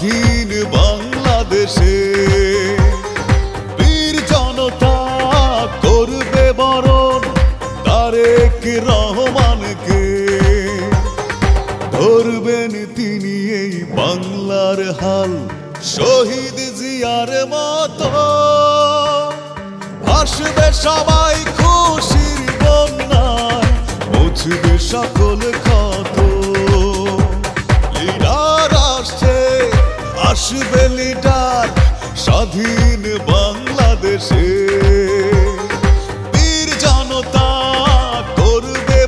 স্বাধীন বাংলাদেশে বীর জনতা করবে বরণ তারেক রহমানকে। ধরবেন তিনি এই বাংলার হাল শহীদ জিয়ার মতো। আসবে সবাই খুশির বন্যায়, মুছবে সকল ক্ষত। আসবে লিডার স্বাধীন বাংলাদেশে। বীর জনতা করবে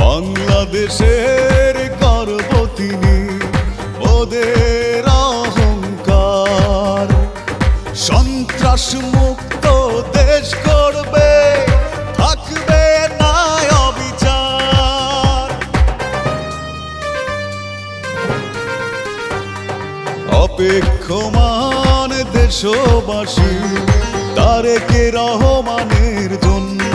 বাংলাদেশের গর্ব তিনি ওদের অহংকার। সন্ত্রাস মুক্ত দেশ করবে থাকবে না অবিচার। অপেক্ষমান দেশবাসী তারেকে রহমানের জন্য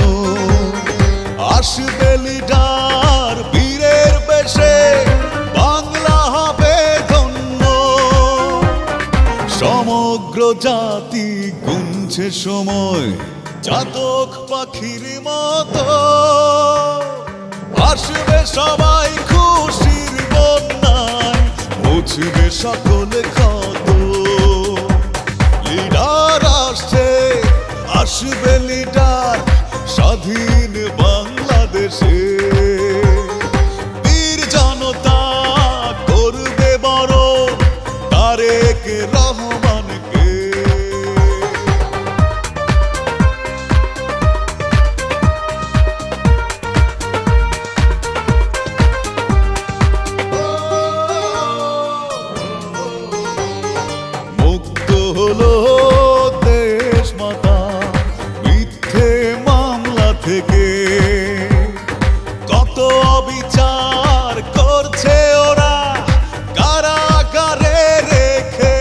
সমগ্র জাতি গুনছে সময়। জাতক পাখির মতো। আসবে সবাই খুশির বন্যায়, মুছবে সকল ক্ষত। লিডার আসছে, আসবে লিডার হলো দেশ মাতা, মিথ্যে মামলা থেকে। কত অবিচার করছে ওরা, কারাগারে রেখে।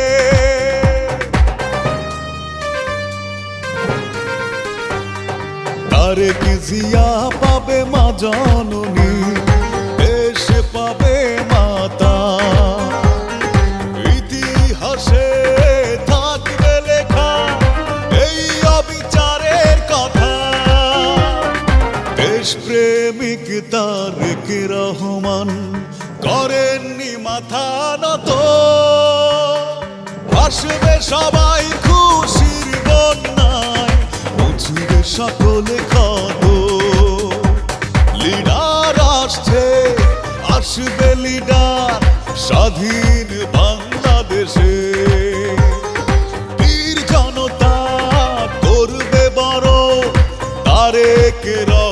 তারেক জিয়া পাবে মা জননী? প্রেমিক তারেক রহমান করেননি মাথা নত। আসবে সবাই খুশির বন্যায়, বুঝবে সকলে কত লিডার আসছে, আসবে লিডার স্বাধীন বাংলাদেশে। বীর জনতা করবে বড় তারেক রা